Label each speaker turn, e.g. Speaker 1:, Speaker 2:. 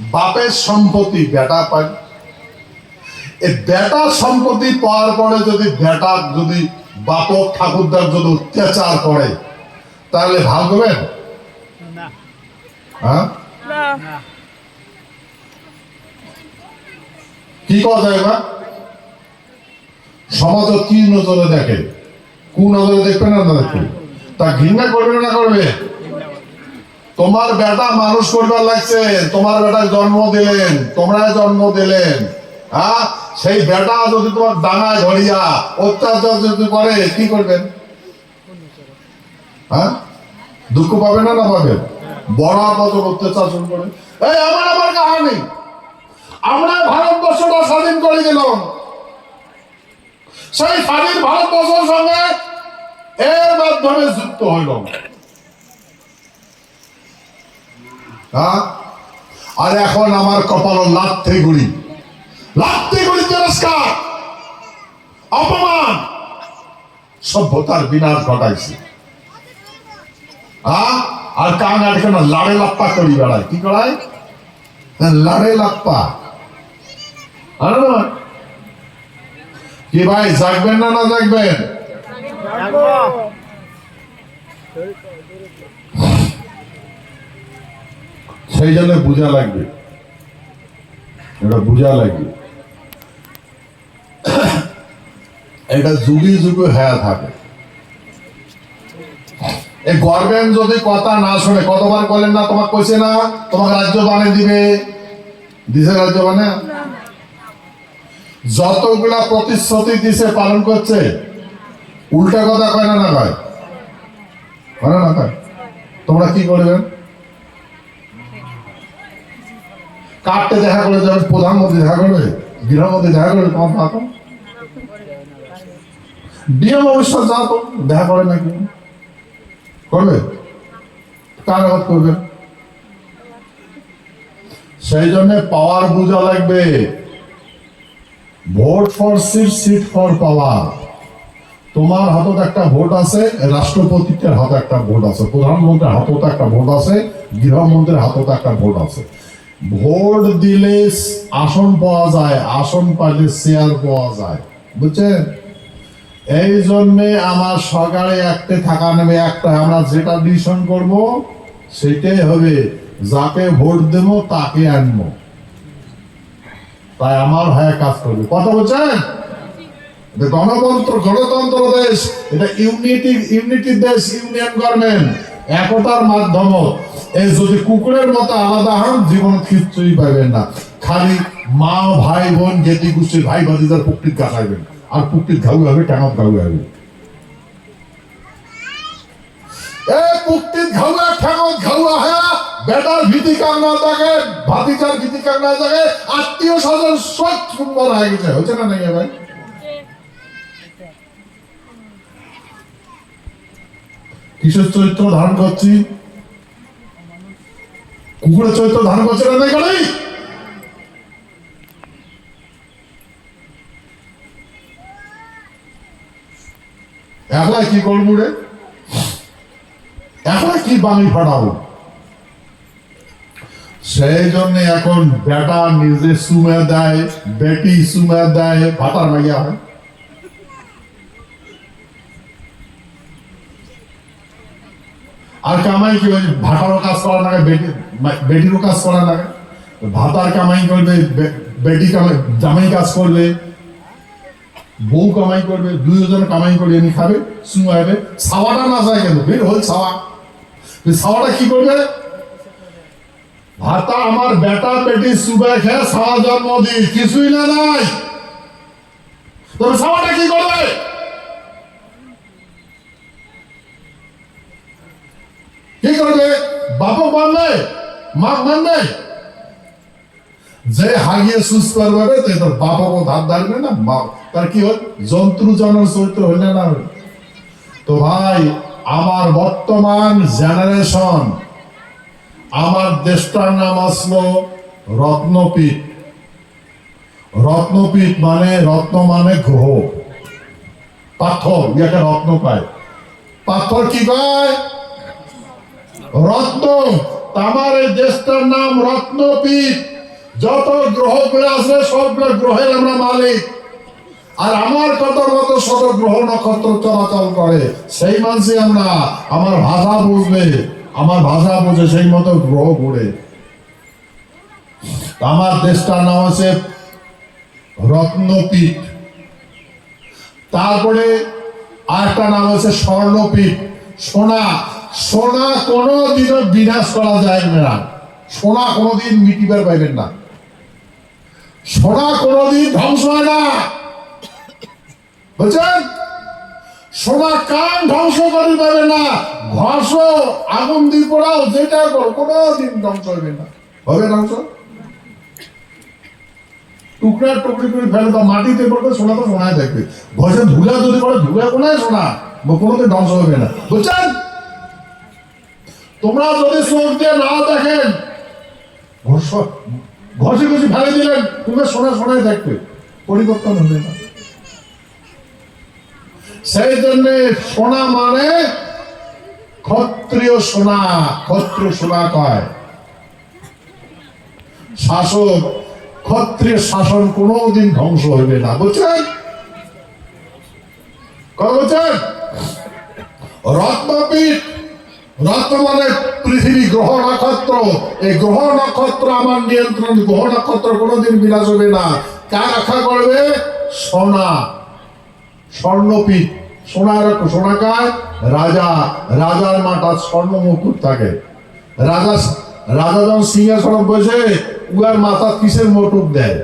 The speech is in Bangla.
Speaker 1: বাপের সম্পত্তি বেটা পায়। এই বেটা সম্পত্তি পাওয়ার পরে যদি বেটা যদি বাপক ঠাকুরদার যদি অত্যাচার করে তাহলে ভাগবেন
Speaker 2: না।
Speaker 1: হ্যাঁ?
Speaker 2: না।
Speaker 1: কি কথা এবার? সমাজ কি নজরে দেখে। কোন নজরে দেখবে না না দেখবে? তা ঘৃণা করবে না করবে? তোমার বেটা মানুষ করবার লাগছে। তোমার বেটা জন্ম দিলেন। তোমরা জন্ম দিলেন। হ্যাঁ? সেই বেটা যদি তোমার ডাঙায় ধরিয়া অত্যাচার যদি করে, কি করবেন? হ্যাঁ? দুঃখ পাবে না না পাবেন বড় বছর অত্যাচার শুরু করে। এই, আমার আমার কাহানি আমরা ভারতবর্ষটা স্বাধীন করে দিলাম। সেই স্বাধীন ভারতবর্ষের সঙ্গে এর মাধ্যমে যুক্ত হইল হ্যাঁ? আর এখন আমার কপাল লাথে গুড়ি লাথে গুড়ি তিরস্কার। অপমান। সভ্যতার বিনাশ ঘটাইছে। হ্যাঁ? আর কান আটকে না লাড়ে লাপ্পা করি বেড়ায়। কি করায়? লাড়ে লাপ্পা। কি ভাই, জাগবেন না না জাগবেন? সেই জন্য বোঝা লাগবে। এটা বোঝা লাগবে। এটা যুগে যুগে হ্যাঁ থাকে। এই গভর্নমেন্ট যদি কথা না শুনে, কতবার বলেন না, তোমাকে কইছে না, তোমাকে রাজ্য বানিয়ে দিবে। দিছে রাজ্য বানে যতগুলা প্রতিশ্রুতি দিছে, পালন করছে, উল্টা কথা কয় না না কয়? না কয়? তোমরা কি করবেন? কাটতে দেখা করে যাবে প্রধানমন্ত্রী দেখা করবে গৃহমন্ত্রী দেখা করবে তোমার পাতো ডিএম অবশ্য যা তো, দেখা করে নাকি করবে? কার আঘাত করবে? সেই জন্য পাওয়ার বোঝা লাগবে। Vote for seat seat for power তোমার হাতত একটা ভোট আছে, রাষ্ট্রপতির হাতে একটা ভোট আছে, প্রধানমন্ত্রীর হাতত একটা ভোট আছে, গৃহমন্ত্রীর হাতত একটা ভোট আছে। ভোট দিলে আসন পাওয়া যায়, আসন পাইলে শেয়ার পাওয়া যায়। বুঝছেন? এই জন্যে আমার সরকারে একটা থাকা নেবে, একটা। আমরা যেটা ডিসিশন করব, সেটাই হবে, যাকে ভোট দেবো, তাকে আনব। তাই আমার হয়ে কাজ করবে। কথা বলছেন? গণতন্ত্র গণতন্ত্র দেশ, এটা ইউনিটি ইউনিটি দেশ, ইউনিয়ন গভর্নমেন্ট একতার মাধ্যম। এই যদি কুকুরের মতো আলাদা হন, জীবন কিচ্ছুই পাবেন না। খালি মা, ভাই, বোন গেতি গুষ্টির ভাই, ভাতিজার পুক্তির কাটাইবেন আর পুক্তির ঘাউ হবে টাঙাত ঘাউ হবে। আত্মীয় স্বজন সব সুন্দর হয়ে গেছে। হয়েছে না নাই ভাই? কিসের চরিত্র ধারণ করছি? কুকুরের চরিত্র ধারণ করছে না করে একলা কি করব রে? একলা কি বাঙি ফাটাবো? সেই জন্য এখন বেটা নিজে সুমে দেয়, বেটি সুমে দেয়, ভাতার মাইয়া হয়। আর কামাই কি ওই ভাটারও কাজ করা লাগে, বেটি বেটিরও কাজ করা লাগে। ভাতার কামাই করবে বেটি কামাই জামাই কাজ করবে। বউ কামাই করবে, দুইজন কামাই করে এনে খাবে সুমাইবে সাওয়াটা না যায় কেন? বের হল সাওয়া। এই ছাওয়াটা কি করবে? ভাতা আমার বেটা বেটি সুবে খেয়ে ছাওয়া জন্ম দি কিছুই না নাই। তবে সাওয়াটা কি করবে? কি করবে বাপক মানবে মা মানবে যে হাগিয়ে সুস্থ করবে তো তোর বাপকও ধার ধারবে না, মা- তার কি হয়? জন্তু জনের চরিত্র হইলে না তো ভাই, আমার বর্তমান জেনারেশন, আমার দেশটার নাম আসলো রত্নপীঠ। রত্নপীঠ মানে রত্ন মানে গ্রহ। পাথর, ইয়াকে রত্ন পায় পাথর কি কয়? রত্ন। আমার এই দেশটার নাম রত্নপীঠ। যত গ্রহগুলো আছে, সবগুলো গ্রহের আমরা মালিক। আর আমার কত কত শত গ্রহ নক্ষত্র চলাচল করে, সেই মানুষই আমরা। আমার ভাষা বুঝবে। আমার ভাষা বুঝে সেই মতো গ্রহ ঘুরে আমার দেশটার নাম আছে রত্নপীঠ। তারপরে আরেকটা নাম হচ্ছে স্বর্ণপীঠ। সোনা সোনা কোনোদিনও বিনাশ করা যায় না। সোনা কোনোদিন মিটিবার পাইবেন না। সোনা কোনোদিন ধ্বংস হয় না। বুঝছেন? সোনা কান ধ্বংস করে পাবে না। ঘর্ষ আগুন দিয়ে পড়াও, যেটা করো, কোনোদিন ধ্বংস হবে না। হবে ধ্বংস? টুকরা টুকরি করে ফেলে দাও, মাটিতে পড়বে, সোনা তো সোনায় দেখবে। ঘষে ধুলা যদি পড়ে, ধুলা কোনায় সোনা? কোনোদিন ধ্বংস হবে না। বুঝছেন? তোমরা যদি চোখ দিয়ে না দেখেন, ঘষে ঘষে ফেলে দিলেন, তুমি সোনা সোনায় দেখবে, পরিবর্তন হবে না। সেই জন্য সোনা মানে ক্ষত্রিয় সোনা ক্ষত্রিয় সোনা কয়? শাসক, ক্ষত্রিয় শাসন কোনোদিন ধ্বংস হইবে না, বুঝছেন? কথা বলছেন রত্নপীঠ রত্ন মানে পৃথিবী গ্রহ নক্ষত্র, এই গ্রহ নক্ষত্র আমার নিয়ন্ত্রণ, গ্রহ নক্ষত্র কোনোদিন বিনাশ হবে না। কার রক্ষা করবে? সোনা। স্বর্ণপীঠ। সোনার সোনাকায় রাজা। রাজার মাথা স্বর্ণ মুকুট থাকে। রাজা রাজা যখন সিংহাসনে বসে উয়ার মাথা কিসের মুকুট দেয়?